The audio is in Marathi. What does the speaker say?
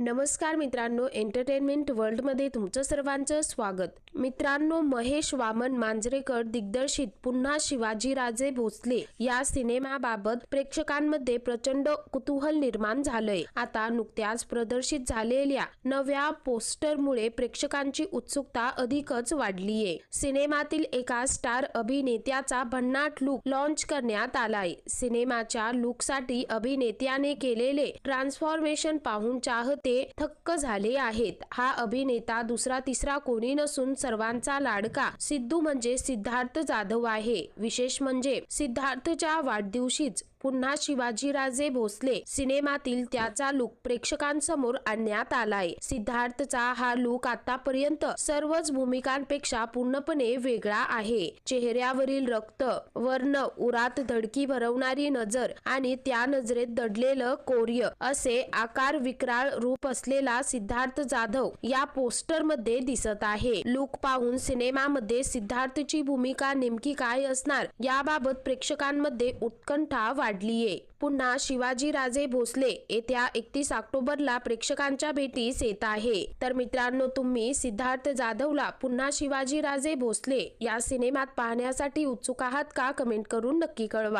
नमस्कार मित्रांनो एंटरटेनमेंट वर्ल्डमध्ये तुमचं सर्वांचं स्वागत. मित्रांनो महेश वामन मांजरेकर दिग्दर्शित पुन्हा शिवाजीराजे भोसले या सिनेमाबाबत प्रेक्षकांमध्ये प्रचंड कुतूहल निर्माण झालंय. आता नुकत्याच प्रदर्शित झालेल्या नव्या पोस्टरमुळे प्रेक्षकांची उत्सुकता अधिकच वाढलीये. सिनेमातील एका स्टार अभिनेत्याचा भन्नाट लुक लॉन्च करण्यात आलाय. सिनेमाच्या लुकसाठी अभिनेत्याने केलेले ट्रान्सफॉर्मेशन पाहून चाहते थक्क झाले आहेत. हा अभिनेता दुसरा तिसरा कोणी नसून सर्वांचा लाडका सिद्धू म्हणजे सिद्धार्थ जाधव आहे. विशेष म्हणजे सिद्धार्थच्या वाढदिवशीच पुन्हा शिवाजीराजे भोसले सिनेमातील त्याचा लुक प्रेक्षकांसमोर आणण्यात आलाय. सिद्धार्थचा हा लुक आतापर्यंत सर्वच भूमिकांपेक्षा पूर्णपणे वेगळा आहे. चेहऱ्यावरील रक्त वर्ण उरात धडकी भरवणारी नजर आणि त्या नजरेत दडलेलं कोर्य असे आकार विक्राळ रूप असलेला सिद्धार्थ जाधव या पोस्टरमध्ये दिसत आहे. लुक पाहून सिनेमामध्ये सिद्धार्थची भूमिका नेमकी काय असणार याबाबत प्रेक्षकांमध्ये उत्कंठा वाढलीये पुन्हा शिवाजीराजे भोसले येत्या एकतीस ऑक्टोबरला प्रेक्षकांच्या भेटीस येत आहे. तर मित्रांनो तुम्ही सिद्धार्थ जाधवला पुन्हा शिवाजीराजे भोसले या सिनेमात पाहण्यासाठी उत्सुक आहात का? कमेंट करून नक्की कळवा.